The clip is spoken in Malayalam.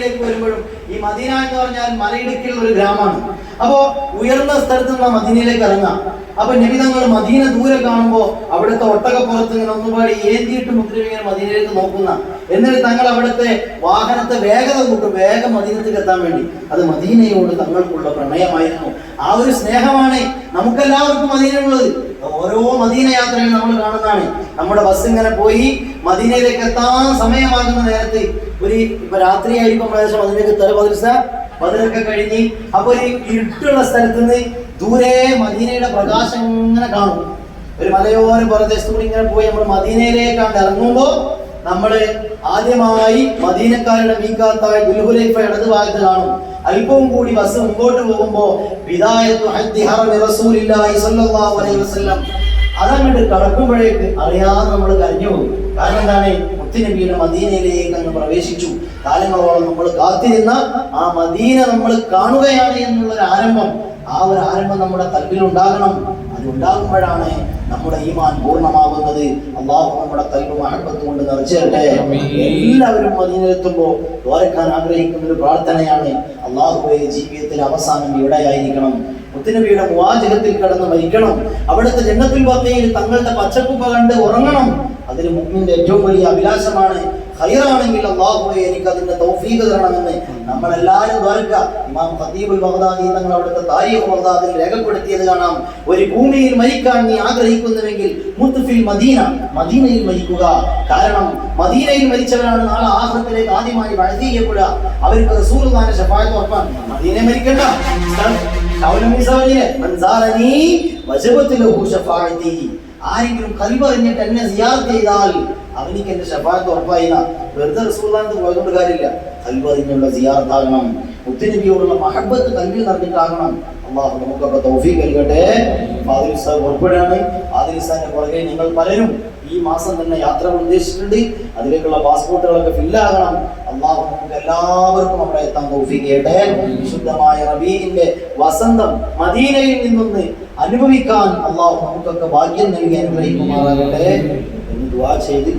വരുമ്പോഴും ഈ മദീന എന്ന് പറഞ്ഞാൽ മലയിടുക്കിൽ ഒരു ഗ്രാമമാണ്. അപ്പോ ഉയർന്ന സ്ഥലത്ത് നിന്ന് മദീനയിലേക്ക് ഇറങ്ങാം. അപ്പൊ നിബിതങ്ങൾ മദീന ദൂരെ കാണുമ്പോൾ അവിടുത്തെ ഒട്ടകപ്പുറത്ത് ഇങ്ങനെ ഒന്നുപാടി ഏന്തിയിട്ട് മുദ്രം ഇങ്ങനെ മദീനയിലേക്ക് നോക്കുന്ന. എന്നിട്ട് തങ്ങൾ അവിടുത്തെ വാഹനത്തെ വേഗത കൂട്ടും. വേഗം മദീനത്തേക്ക് എത്താൻ വേണ്ടി. അത് മദീനയോട് തങ്ങൾക്കുള്ള പ്രണയമായിരുന്നു. ആ ഒരു സ്നേഹമാണ് നമുക്കെല്ലാവർക്കും മദീനയുള്ളത് ഓരോ മദീന യാത്രയും നമ്മൾ കാണുന്നതാണ്. നമ്മുടെ ബസ് ഇങ്ങനെ പോയി മദീനയിലേക്ക് എത്താൻ സമയമാകുന്ന നേരത്തെ ഒരു ഇപ്പൊ രാത്രിയായിരിക്കും പ്രദേശം അതിലേക്ക് തെര പതിർച്ച പതിനൊക്കെ കഴിഞ്ഞ് അപ്പൊ ഒരു ഇരുട്ടുള്ള സ്ഥലത്ത് നിന്ന് ദൂരെ മദീനയുടെ പ്രകാശം ഇങ്ങനെ കാണും. ഒരു മലയോര പ്രദേശത്തുകൂടി ഇങ്ങനെ പോയി നമ്മൾ മദീനയിലേക്കാണ്ട് ഇറങ്ങുമ്പോ നമ്മൾ ആദ്യമായി മദീനക്കാരുടെ മീക്കാത്തായ ദുൽഹുലൈഫ ഇടത് ഭാഗത്ത് കാണും അല്പവും കൂടി ബസ് മുമ്പോട്ട് പോകുമ്പോ വിദായത്തു ഹജ്ജി ഹറമി റസൂലില്ലാഹി സ്വല്ലല്ലാഹു അലൈഹി വസല്ലം. അതങ്ങോട്ട് കടക്കുമ്പോഴേക്ക് അറിയാതെ നമ്മൾ കരഞ്ഞു പോകും. കാരണം എന്താണ്? മുത്തുനബിയുടെ മദീനയിലേക്ക് അങ്ങ് പ്രവേശിച്ചു. കാലങ്ങളോളം നമ്മൾ കാത്തിരുന്ന ആ മദീന നമ്മൾ കാണുകയാണ് എന്നുള്ളൊരു ആരംഭം. ആ ഒരു ആരംഭം നമ്മുടെ കൽവിൽ ഉണ്ടാകണം. അത് ഉണ്ടാകുമ്പോഴാണ് നമ്മുടെ ഈമാൻ പൂർണമാകുന്നത്. അള്ളാഹു നമ്മുടെ കൽവ് മഹബത്ത് കൊണ്ട് നിറച്ചേരട്ടെ എല്ലാവരും മദീനയിലെത്തുമ്പോൾ ഓരക്കാൻ ആഗ്രഹിക്കുന്ന ഒരു പ്രാർത്ഥനയാണ് അള്ളാഹുവെ ജീവിതത്തിൽ അവസാനം ഇവിടെയായിരിക്കണം. മുത്തുനബിയുടെ മുവാചകത്തിൽ കടന്ന് മരിക്കണം. അവിടുത്തെ ജന്നത്തിൽ ബത്തയിൽ തങ്ങളുടെ പച്ചക്കുപ്പ കണ്ട് ഉറങ്ങണം. അതിന് മുമ്പിന്റെ ഏറ്റവും വലിയ അഭിലാഷമാണ് ഹൈറാണെങ്കിൽ അള്ളാഹുവെ എനിക്ക് അതിന്റെ തൗഫീഖ് തരണമെന്ന്. നമ്മളെല്ലാവരും ദ്വാരക്ക ഇമാം ഖതീബുൽ ബഗ്ദാദി തങ്ങൾ അവിടുത്തെ താരീഖ് ബഗ്ദാദിൽ രേഖപ്പെടുത്തിയത് കാണാം. ഒരു ഭൂമിയിൽ മരിക്കാൻ നീ ആഗ്രഹിക്കുന്നുവെങ്കിൽ മുത്തുഫിൽ മദീന മദീനയിൽ മരിക്കുക. കാരണം മദീനയിൽ മരിച്ചവരാണ് നാളെ ആഹ്റത്തിലേക്ക് ആദ്യമായി വഴതി ചെയ്യപ്പെടുക അവർക്ക് റസൂലുള്ളാഹിന്റെ ഷഫായത്ത് ഉറപ്പാൻ മദീനെ മരിക്കണ്ട. ആരെങ്കിലും കൽവറിഞ്ഞിട്ട് എന്നെ സിയാർത്ത് ചെയ്താൽ അവനിക്ക് എന്റെ ഷഫായത്ത് ഉറപ്പായില്ല. വെറുതെ റസൂള്ളാന്റെ പോയതുകൊണ്ട് കാര്യമില്ല. കൽവറിഞ്ഞുള്ള സിയാർത്താകണം. മുത്തുനബിയോടുള്ള മഹബത്ത് കൽവിൽ നിറഞ്ഞിട്ടാകണം. അള്ളാഹു നമുക്കൊക്കെ തൗഫീഖ് നൽകട്ടെ. ഫാദിൽ സാഹ് ഉൾപ്പെടെയാണ് ഫാദിൽ സാഹിന്റെ പുറകെ നിങ്ങൾ പലരും ഈ മാസം തന്നെ യാത്ര ഉദ്ദേശിച്ചിട്ടുണ്ട്. അതിലേക്കുള്ള പാസ്പോർട്ടുകളൊക്കെ ഫില്ലാകണം എല്ലാവർക്കും അവിടെ എത്താൻ തൗഫീഖ് ചെയ്യട്ടെ വിശുദ്ധമായ റബീന്റെ വസന്തം മദീനയിൽ നിന്നൊന്ന് അനുഭവിക്കാൻ അള്ളാഹു നമുക്കൊക്കെ ഭാഗ്യം നൽകി അനുഗ്രഹിക്കുമാറാകട്ടെ എന്ന് ദുആ ചെയ്ത്